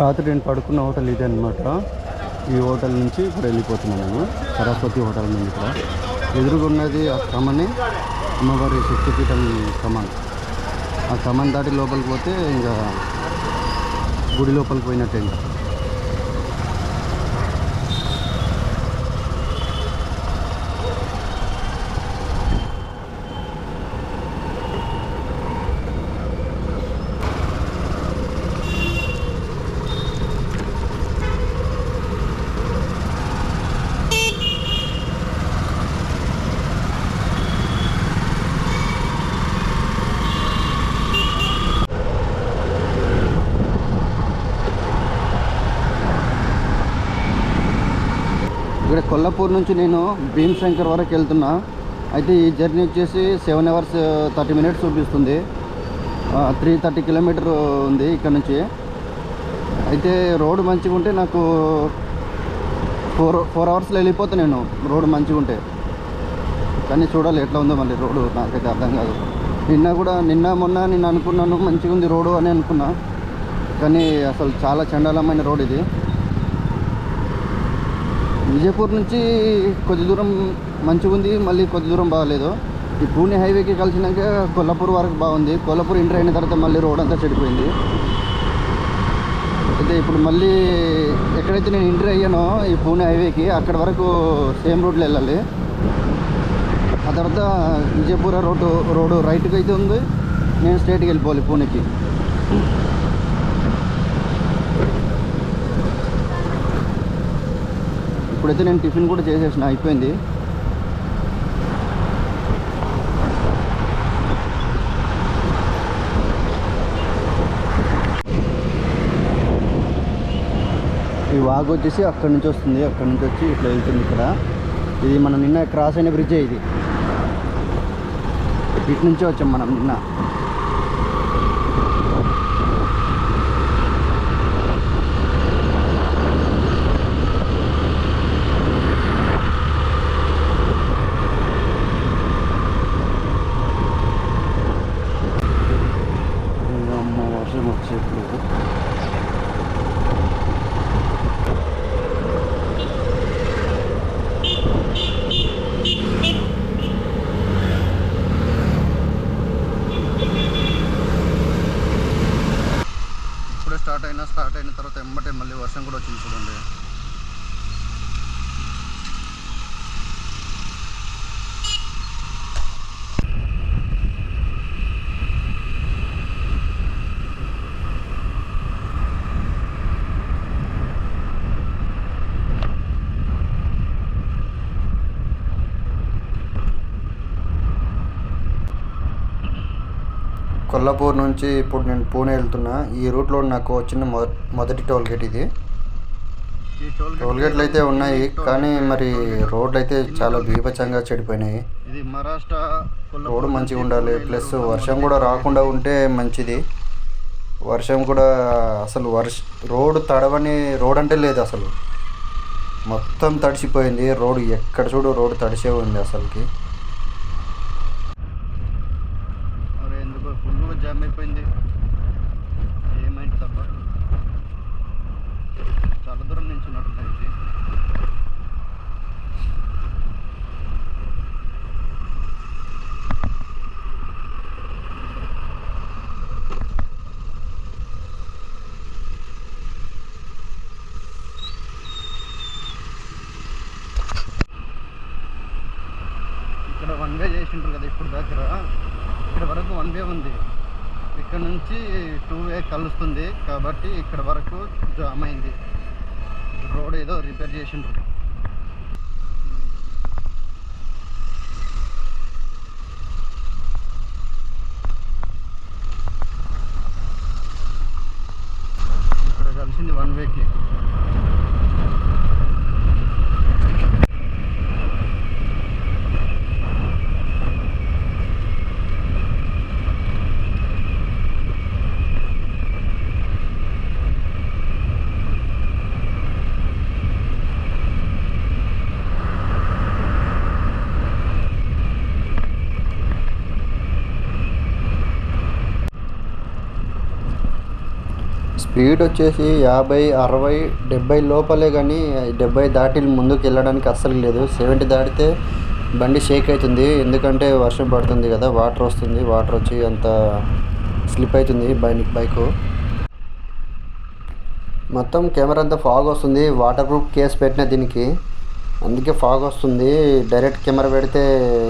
రాత్రి నేను పడుకున్న హోటల్ ఇదే అనమాట ఈ హోటల్ నుంచి ఇప్పుడు వెళ్ళిపోతున్నాను నేను. సరస్వతి హోటల్ నుండి ఇక్కడ. ఎదురుగున్నది ఆ కమని అమ్మవారి శక్తిపీఠం కమాన్. ఆ కమాన్ దాటి లోపలికి పోతే ఇంకా గుడి లోపలికి పోయినట్టే ఇంకా ఇక్కడ కొల్లాపూర్ నుంచి నేను భీమశంకర్ వరకు వెళ్తున్నా. అయితే ఈ జర్నీ వచ్చేసి సెవెన్ అవర్స్ థర్టీ మినిట్స్ చూపిస్తుంది. త్రీ థర్టీ కిలోమీటర్ ఉంది ఇక్కడ నుంచి. అయితే రోడ్ మంచిగా ఉంటే నాకు ఫోర్ ఫోర్ అవర్స్లో వెళ్ళిపోతా నేను. రోడ్ మంచిగా ఉంటే. కానీ చూడాలి ఎట్లా ఉందో మళ్ళీ రోడ్డు నాకైతే అర్థం కాదు. నిన్న కూడా నిన్న మొన్న నేను అనుకున్నాను మంచిగా ఉంది రోడ్డు అని అనుకున్నా. కానీ అసలు చాలా చండాలమైన రోడ్ ఇది. విజయపూర్ నుంచి కొద్ది దూరం మంచిగా ఉంది మళ్ళీ కొద్ది దూరం బాగాలేదు. ఈ పూణే హైవేకి కలిసినాక కొల్లాపూర్ వరకు బాగుంది. కొల్లాపూర్ ఎంటర్ అయిన తర్వాత మళ్ళీ రోడ్ అంతా చెడిపోయింది. అయితే ఇప్పుడు మళ్ళీ ఎక్కడైతే నేను ఎంటర్ అయ్యానో ఈ పూణే హైవేకి అక్కడ వరకు సేమ్ రోడ్లో వెళ్ళాలి. ఆ తర్వాత విజయపూర రోడ్డు రోడ్డు రైట్కి అయితే ఉంది. నేను స్టేట్కి వెళ్ళిపోవాలి పూణేకి. ఇప్పుడైతే నేను టిఫిన్ కూడా చేసేసిన అయిపోయింది. ఈ వాగు వచ్చేసి అక్కడి నుంచి వస్తుంది అక్కడి నుంచి వచ్చి ఇట్లా వెళ్తుంది ఇక్కడ. ఇది మనం నిన్న క్రాస్ అయిన బ్రిడ్జే ఇది. ఇటు నుంచే వచ్చాం మనం నిన్న అమ్మ వర్షం వచ్చేప్పుడు ఇప్పుడే స్టార్ట్ అయినా స్టార్ట్ అయిన తర్వాత ఎమ్మటే మళ్ళీ వర్షం కూడా వచ్చింది చూడండి కొల్లాపూర్ నుంచి ఇప్పుడు నేను పూణే వెళ్తున్నా. ఈ రూట్లో నాకు వచ్చిన మొ మొదటి టోల్ గేట్ ఇది టోల్ గేట్లు అయితే ఉన్నాయి కానీ మరి రోడ్లు అయితే చాలా బీభత్సంగా చెడిపోయినాయి. రోడ్డు మంచిగా ఉండాలి ప్లస్ వర్షం కూడా రాకుండా ఉంటే మంచిది. వర్షం కూడా అసలు వర్ష రోడ్డు తడవని రోడ్ అంటే లేదు అసలు. మొత్తం తడిసిపోయింది రోడ్డు ఎక్కడ చూడు రోడ్డు తడిసే ఉంది అసలుకి మరి ఎందుకు ఫుల్ జామ్ అయిపోయింది ఏమైంది తప్ప చాలా దూరం నుంచి ఉన్నట్టున్నాయి ఇది ఇక్కడ వన్ వే చేసింటారు కదా ఇప్పుడు దగ్గర. ఇక్కడ వరకు వన్ వే ఉంది. ఇక్కడ నుంచి టూ వే కలుస్తుంది. కాబట్టి ఇక్కడ వరకు జామ్ అయింది. రోడ్ ఏదో రిపేర్ చేసిండ్రు. స్పీడ్ వచ్చేసి యాభై అరవై డెబ్బై లోపలే కానీ డెబ్బై దాటి ముందుకు వెళ్ళడానికి అస్సలు లేదు. సెవెంటీ దాటితే బండి షేక్ అవుతుంది ఎందుకంటే వర్షం పడుతుంది కదా వాటర్ వస్తుంది. వాటర్ వచ్చి అంత స్లిప్ అవుతుంది బైక్ బైకు. మొత్తం కెమెరా అంతా ఫాగ్ వస్తుంది. వాటర్ ప్రూఫ్ కేస్ పెట్టిన దీనికి. అందుకే ఫాగ్ వస్తుంది. డైరెక్ట్ కెమెరా పెడితే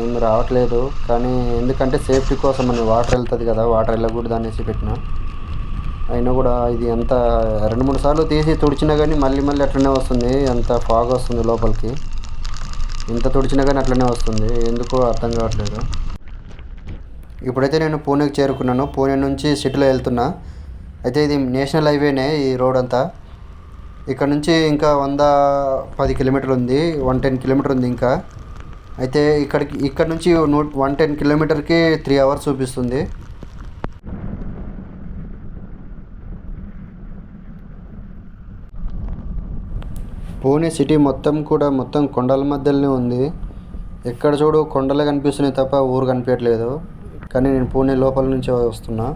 ఏమి రావట్లేదు. కానీ ఎందుకంటే సేఫ్టీ కోసం అని వాటర్ వెళ్తుంది కదా వాటర్ వెళ్ళకూడదు అనేసి పెట్టిన. అయినా కూడా ఇది ఎంత రెండు మూడు సార్లు తీసి తుడిచినా కానీ మళ్ళీ మళ్ళీ అట్లనే వస్తుంది. అంత ఫాగ్ వస్తుంది లోపలికి. ఎంత తుడిచినా కానీ అట్లనే వస్తుంది. ఎందుకో అర్థం కావట్లేదు. ఇప్పుడైతే నేను పూణేకి చేరుకున్నాను. పూణే నుంచి సిటీలో వెళ్తున్నా. అయితే ఇది నేషనల్ హైవేనే ఈ రోడ్ అంతా. ఇక్కడ నుంచి ఇంకా వంద పది కిలోమీటర్లు ఉంది. వన్ టెన్ కిలోమీటర్ ఉంది ఇంకా. అయితే ఇక్కడికి ఇక్కడ నుంచి నూ వన్ టెన్ కిలోమీటర్కి త్రీ అవర్స్ చూపిస్తుంది. పూణే సిటీ మొత్తం కూడా మొత్తం కొండల మధ్యలోనే ఉంది. ఎక్కడ చూడు కొండలే కనిపిస్తున్నాయి తప్ప ఊరు కనిపించట్లేదు. కానీ నేను పూణే లోపల నుంచి వస్తున్నా.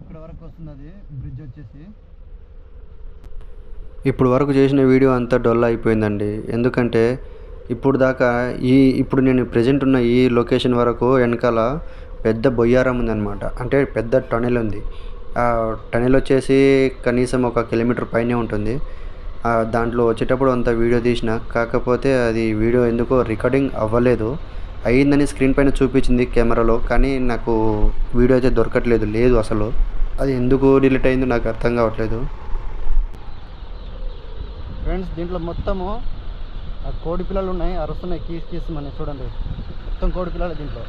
ఇక్కడ వరకు బ్రిడ్జ్ వచ్చేసి. ఇప్పుడు వరకు చేసిన వీడియో అంతా డొల్ అయిపోయిందండి. ఎందుకంటే ఇప్పుడు దాకా ఈ ఇప్పుడు నేను ప్రజెంట్ ఉన్న ఈ లొకేషన్ వరకు వెనకాల పెద్ద బొయ్యారం ఉందన్నమాట. అంటే పెద్ద టనెల్ ఉంది. ఆ టనెల్ వచ్చేసి కనీసం ఒక కిలోమీటర్ పైనే ఉంటుంది. దాంట్లో వచ్చేటప్పుడు అంత వీడియో తీసిన కాకపోతే అది వీడియో ఎందుకో రికార్డింగ్ అవ్వలేదు. అయ్యిందని స్క్రీన్ పైన చూపించింది కెమెరాలో కానీ నాకు వీడియో అయితే దొరకట్లేదు లేదు అసలు. అది ఎందుకు డిలీట్ అయిందో నాకు అర్థం కావట్లేదు. ఫ్రెండ్స్ దీంట్లో మొత్తము ఆ కోడి పిల్లలు ఉన్నాయి అరుస్తున్నాయి కీస్ కీస్ మన చూడండి. మొత్తం కోడి పిల్లలు దీంట్లో.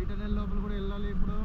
ఈ లోపల కూడా వెళ్ళాలి ఇప్పుడు.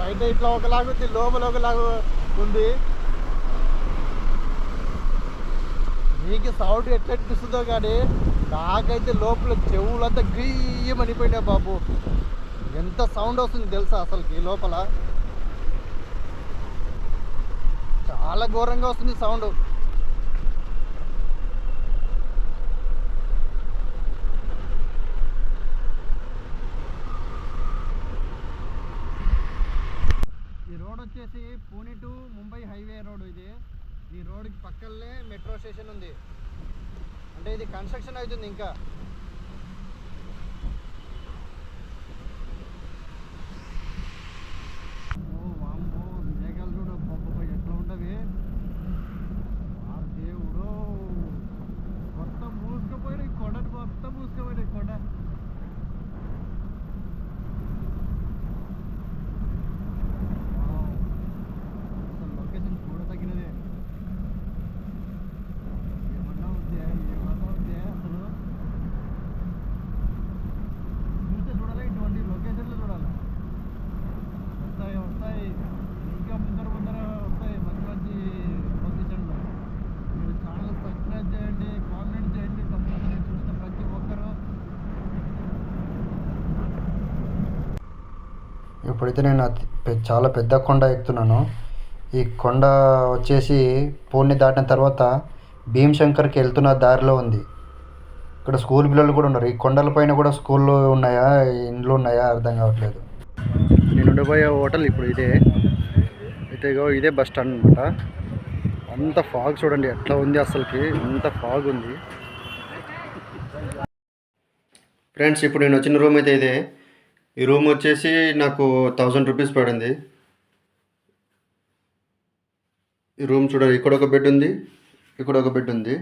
బయట ఇట్లా ఒకలాగా ఉంది లోపల ఒకలాగా ఉంది. మీకు సౌండ్ ఎట్లా అనిపిస్తుందో కానీ నాకైతే లోపల చెవులంతా గీయమనిపోయినాయి బాబు. ఎంత సౌండ్ వస్తుంది తెలుసా అసలుకి లోపల? చాలా ఘోరంగా వస్తుంది సౌండ్ ఈ రోడ్ వచ్చేసి Pune to Mumbai highway road ఇది ఈ రోడ్కి పక్కనే మెట్రో స్టేషన్ ఉంది అంటే ఇది కన్స్ట్రక్షన్ అవుతుంది ఇంకా ఓ వామ్మో, మేఘాలు చూడు అబ్బబ్బబ్బ, ఎట్లా ఉండవి ఆ దేవుడో మొత్తం మూసుకుపోయినాయి కొండని మొత్తం మూసుకుపోయినాయి కొండ వావ్. అసలు లొకేషన్ చూడదగినదే ఏమన్నా ఉందే ఏమన్నా ఉందే అసలు చూస్తే చూడాలి ఇటువంటి లొకేషన్లు చూడాలి వస్తాయి వస్తాయి ఇంకా ముందర ముందర వస్తాయి మంచి మంచి లొకేషన్లు మీరు ఛానల్ సబ్స్క్రైబ్ చేయండి కామెంట్ చేయండి తప్పకుండా చూసిన ప్రతి ఒక్కరూ ఇప్పుడైతే నేను చాలా పెద్ద కొండ ఎక్కుతున్నాను. ఈ కొండ వచ్చేసి పూర్ణి దాటిన తర్వాత భీమశంకర్కి వెళ్తున్న దారిలో ఉంది. ఇక్కడ స్కూల్ పిల్లలు కూడా ఉన్నారు. ఈ కొండలపైన కూడా స్కూళ్ళు ఉన్నాయా? ఇండ్లు ఉన్నాయా? అర్థం కావట్లేదు. నేను ఉండబోయే హోటల్ ఇప్పుడు ఇదే. అయితే ఇదే బస్ స్టాండ్ అనమాట అంత ఫాగ్ చూడండి ఎట్లా ఉంది అసలుకి. అంత ఫాగ్ ఉంది. ఫ్రెండ్స్ ఇప్పుడు నేను వచ్చిన రూమ్ అయితే ఇదే. ఈ రూమ్ వచ్చేసి నాకు థౌజండ్ రూపీస్ పడింది. ఈ రూమ్ చూడండి ఇక్కడ ఒక బెడ్ ఉంది ఇక్కడ ఒక బెడ్ ఉంది.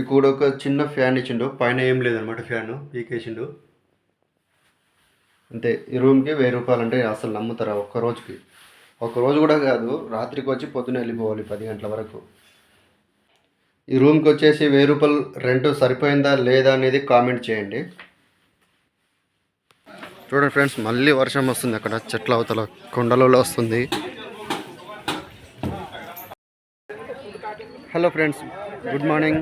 ఇక్కడ ఒక చిన్న ఫ్యాన్ ఇచ్చిండు పైన ఏం లేదనమాట ఫ్యాన్ పీకేసిండు. అంతే ఈ రూమ్కి వెయ్యి రూపాయలు అంటే అసలు నమ్ముతారా ఒక్క రోజుకి? ఒక రోజు కూడా కాదు రాత్రికి వచ్చి పొద్దున వెళ్ళిపోవాలి పది గంటల వరకు. ఈ రూమ్కి వచ్చేసి వెయ్యి రూపాయలు రెంట్ సరిపోయిందా లేదా అనేది కామెంట్ చేయండి. చూడండి ఫ్రెండ్స్ మళ్ళీ వర్షం వస్తుంది అక్కడ చెట్ల అవతల కొండలలో వస్తుంది. Hello friends good morning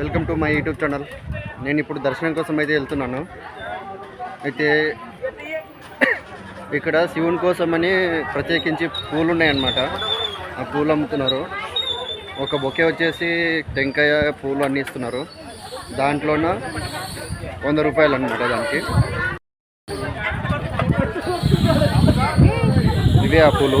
welcome to my YouTube channel నేను ఇప్పుడు దర్శనం కోసం అయితే వెళ్తున్నాను. అయితే ఇక్కడ శివుని కోసమని ప్రత్యేకించి పూలు ఉన్నాయన్నమాట. ఆ పూలు అమ్ముతున్నారు. ఒక బొకే వచ్చేసి టెంకాయ పూలు అన్నీ ఇస్తున్నారు. దాంట్లోన వంద రూపాయలు అనమాట దానికి. ఇవే ఆ పూలు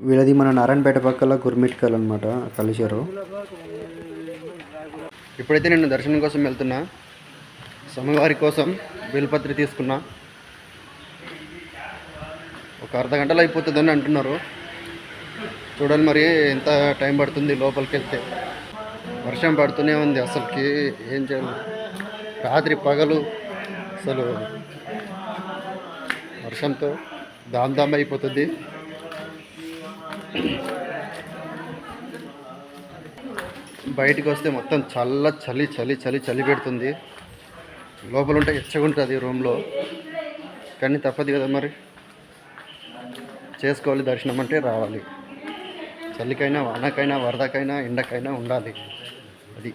వీళ్ళది మన నారాయణపేట పక్కల గుర్మిట్కల్ అనమాట కలిశారు ఇప్పుడైతే నేను దర్శనం కోసం వెళ్తున్నా. స్వామివారి కోసం బిల్పత్రి తీసుకున్నా. ఒక అర్ధ గంటలో అయిపోతుందని అంటున్నారు. చూడండి మరి ఎంత టైం పడుతుంది లోపలికి వెళ్తే వర్షం పడుతూనే ఉంది అసలుకి ఏం చేయాలి? రాత్రి పగలు అసలు. వర్షంతో దామ్ దామ్ అయిపోతుంది. బయటికి వస్తే మొత్తం చల్ల చలి చలి చలి చలి పెడుతుంది. లోపల ఉంటే ఎచ్చగుంటుంది రూమ్లో. కానీ తప్పదు కదా మరి. చేసుకోవాలి దర్శనం అంటే రావాలి. చలికైనా వానకైనా వరదకైనా ఎండకైనా ఉండాలి. అది.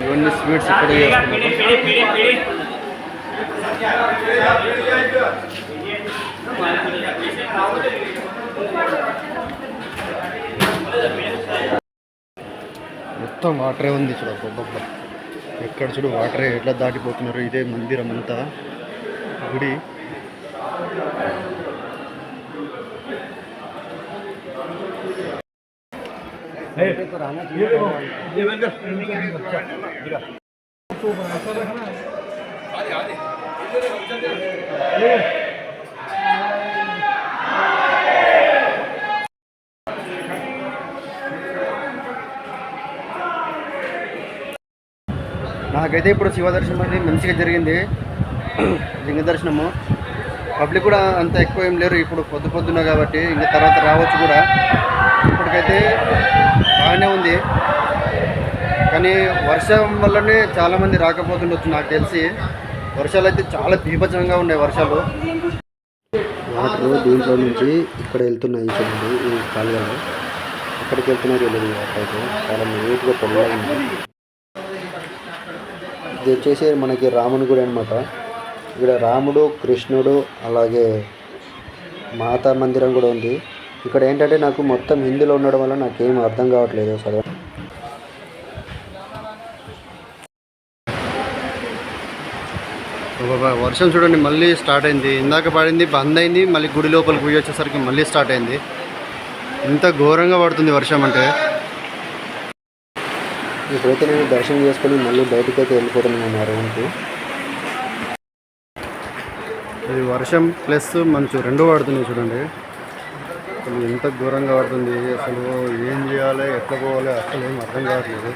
ఇవన్నీ స్వీట్స్ ఇక్కడ మొత్తం వాటరే ఉంది చూడ బొబ్బ ఎక్కడ చూడు వాటరే ఎట్లా దాటిపోతున్నారు ఇదే మందిరం అంతా గుడి నాకు నాకైతే ఇప్పుడు శివ దర్శనం అనేది మంచిగా జరిగింది. లింగ దర్శనము. పబ్లిక్ కూడా అంత ఎక్కువ ఏం లేరు. ఇప్పుడు పొద్దు పొద్దున్న కాబట్టి ఇంకా తర్వాత రావచ్చు కూడా. ఇప్పటికైతే బాగానే ఉంది. కానీ వర్షం వల్లనే చాలామంది రాకపోతుండొచ్చు నాకు తెలిసి. వర్షాలు అయితే చాలా బీభత్సంగా ఉన్నాయి వర్షాలు. వాటర్ దీంట్లో నుంచి ఇక్కడ వెళ్తున్నాయి చూడండి ఈ కాలువలో. ఎక్కడికి వెళ్తున్నాయి తెలియదు వాటర్ అయితే చాలా నీట్గా పొల్లగా ఇది వచ్చేసి మనకి రాముని గుడి అనమాట ఇక్కడ రాముడు కృష్ణుడు అలాగే మాతా మందిరం కూడా ఉంది. ఇక్కడ ఏంటంటే నాకు మొత్తం హిందీలో ఉండడం వల్ల నాకేం అర్థం కావట్లేదు అసలు. వర్షం చూడండి మళ్ళీ స్టార్ట్ అయింది. ఇందాక పడింది బంద్ అయింది మళ్ళీ గుడి లోపలికి పోయి వచ్చేసరికి మళ్ళీ స్టార్ట్ అయింది. ఇంత ఘోరంగా పడుతుంది వర్షం అంటే. ఇప్పుడైతే నేను దర్శనం చేసుకొని మళ్ళీ బయటకు అయితే వెళ్ళిపోతున్నాను నా రూమ్కి. ఇది వర్షం ప్లస్ మంచు రెండు పడుతున్నాయి చూడండి. అసలు ఎంత ఘోరంగా పడుతుంది అసలు ఏం చేయాలి ఎట్లా పోవాలి అసలు ఏం అర్థం కావట్లేదు.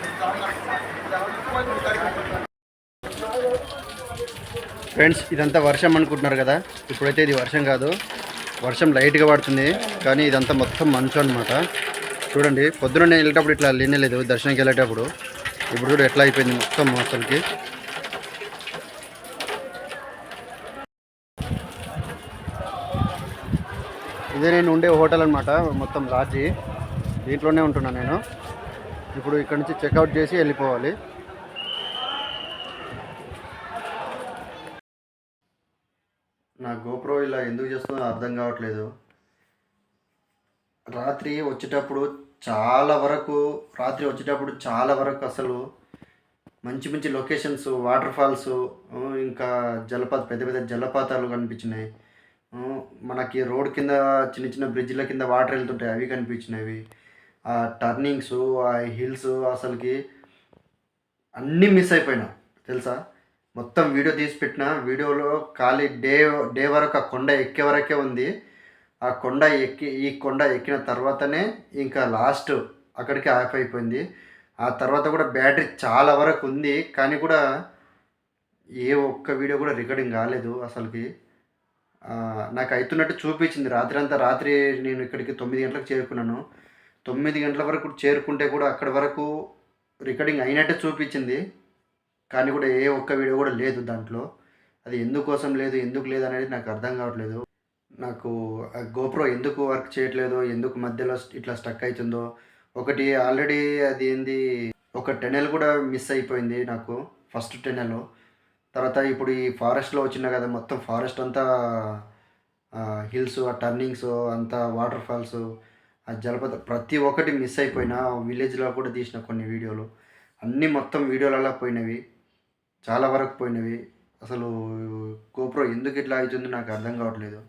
ఫ్రెండ్స్ ఇదంతా వర్షం అనుకుంటున్నారు కదా ఇప్పుడైతే ఇది వర్షం కాదు. వర్షం లైట్గా పడుతుంది కానీ ఇదంతా మొత్తం మంచు అనమాట చూడండి పొద్దున నేను వెళ్ళేటప్పుడు ఇట్లా లేనేలేదు దర్శనంకి వెళ్ళేటప్పుడు. ఇప్పుడు కూడా ఎట్లా అయిపోయింది మొత్తం అసలుకి. ఇదే నేను ఉండే హోటల్ అనమాట మొత్తం లాడ్జి. దీంట్లోనే ఉంటున్నాను నేను. ఇప్పుడు ఇక్కడ నుంచి చెక్అవుట్ చేసి వెళ్ళిపోవాలి. నా గోప్రో ఇలా ఎందుకు చేస్తుందో అర్థం కావట్లేదు. రాత్రి వచ్చేటప్పుడు చాలా వరకు రాత్రి వచ్చేటప్పుడు చాలా వరకు అసలు మంచి మంచి లొకేషన్స్ వాటర్ ఫాల్స్ ఇంకా జలపాత పెద్ద పెద్ద జలపాతాలు కనిపించినాయి. మనకి రోడ్ కింద చిన్న చిన్న బ్రిడ్జ్ల కింద వాటర్ వెళ్తుంటాయి అవి కనిపించినవి. ఆ టర్నింగ్స్ ఆ హిల్స్ అసలుకి అన్నీ మిస్ అయిపోయినా తెలుసా? మొత్తం వీడియో తీసి పెట్టిన వీడియోలో ఖాళీ డే డే వరకు ఆ కొండ ఎక్కే వరకే ఉంది. ఆ కొండ ఎక్కి ఈ కొండ ఎక్కిన తర్వాతనే ఇంకా లాస్ట్ అక్కడికి ఆఫ్ అయిపోయింది. ఆ తర్వాత కూడా బ్యాటరీ చాలా వరకు ఉంది కానీ కూడా ఏ ఒక్క వీడియో కూడా రికార్డింగ్ కాలేదు అసలుకి. నాకు అవుతున్నట్టు చూపించింది. రాత్రి అంతా రాత్రి నేను ఇక్కడికి తొమ్మిది గంటలకు చేరుకున్నాను. తొమ్మిది గంటల వరకు చేరుకుంటే కూడా అక్కడి వరకు రికార్డింగ్ అయినట్టే చూపించింది. కానీ కూడా ఏ ఒక్క వీడియో కూడా లేదు దాంట్లో. అది ఎందుకోసం లేదు ఎందుకు లేదు అనేది నాకు అర్థం కావట్లేదు. నాకు ఆ గోప్రో ఎందుకు వర్క్ చేయట్లేదో ఎందుకు మధ్యలో ఇట్లా స్టక్ అవుతుందో ఒకటి ఆల్రెడీ అది ఏంది ఒక టెనెల్ కూడా మిస్ అయిపోయింది నాకు ఫస్ట్ టెనెల్. తర్వాత ఇప్పుడు ఈ ఫారెస్ట్లో వచ్చిన కదా మొత్తం ఫారెస్ట్ అంతా హిల్స్ ఆ టర్నింగ్స్ అంతా వాటర్ ఫాల్స్ ఆ జలపాత ప్రతి ఒక్కటి మిస్ అయిపోయినా విలేజ్లో కూడా తీసిన కొన్ని వీడియోలు. అన్నీ మొత్తం వీడియోలలో పోయినవి చాలా వరకు పోయినవి. అసలు గోప్రో ఎందుకు ఇట్లా అవుతుందో నాకు అర్థం కావట్లేదు.